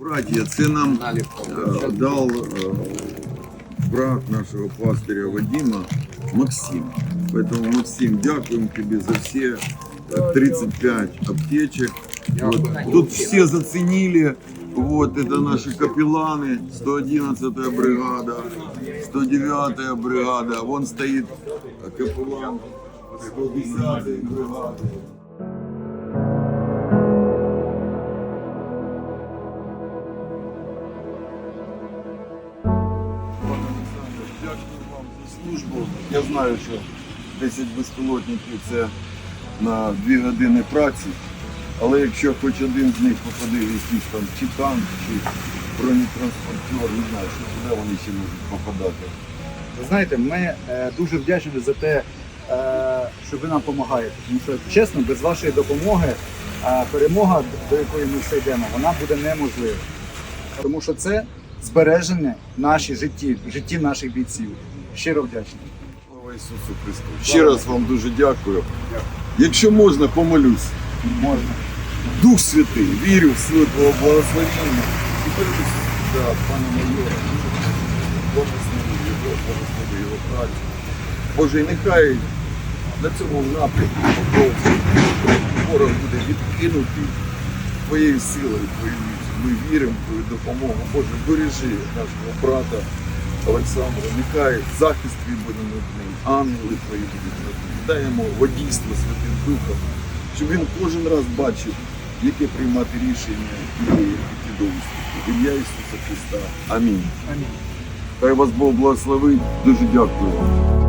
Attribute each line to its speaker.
Speaker 1: Братья, це нам э, дал э, брат нашего пастыря Вадима Максим. Поэтому, Максим, дякуємо тобі за все э, 35 аптечек. Вот. Тут все заценили. Вот, это наши капелланы, 111 бригада, 109 бригада. Вон стоит э, капеллан 110 бригады. Дякую вам за службу. Я знаю, що 10 безпілотників це на 2 години праці. Але якщо хоч один з них попаде в якийсь там чи танк, чи бронетранспортер, не знаю, що куди вони ще можуть попадати.
Speaker 2: Ви знаєте, ми е, дуже вдячні за те, е, що ви нам допомагаєте. Тому що чесно, без вашої допомоги е, перемога, до якої ми все йдемо, вона буде неможлива. Тому що це збереження наші житті, житті наших бійців. Щиро вдячний.
Speaker 1: Слава Ісусу Христу. Ще раз вам дуже дякую. Якщо можна, помолюсь.
Speaker 2: Можна.
Speaker 1: Дух Святий, вірю в силу Твого благословення. І передусім, да, пана майора, благослови його, благослови його працю. Боже, і нехай на цьому напрямку ворог буде відкинутий Твоєю силою, Твоєю. Ми віримо в Твою допомогу. Боже, бережи нашого брата Олександра. Нехай захист твій буде над ним, ангели твої будуть над ним. Дай йому водійство Святим Духом, щоб він кожен раз бачив, яке приймати рішення і йти до успіху. В ім'я Ісуса Христа. Амінь.
Speaker 2: Амінь.
Speaker 1: Хай вас Бог благословить. Дуже дякую вам.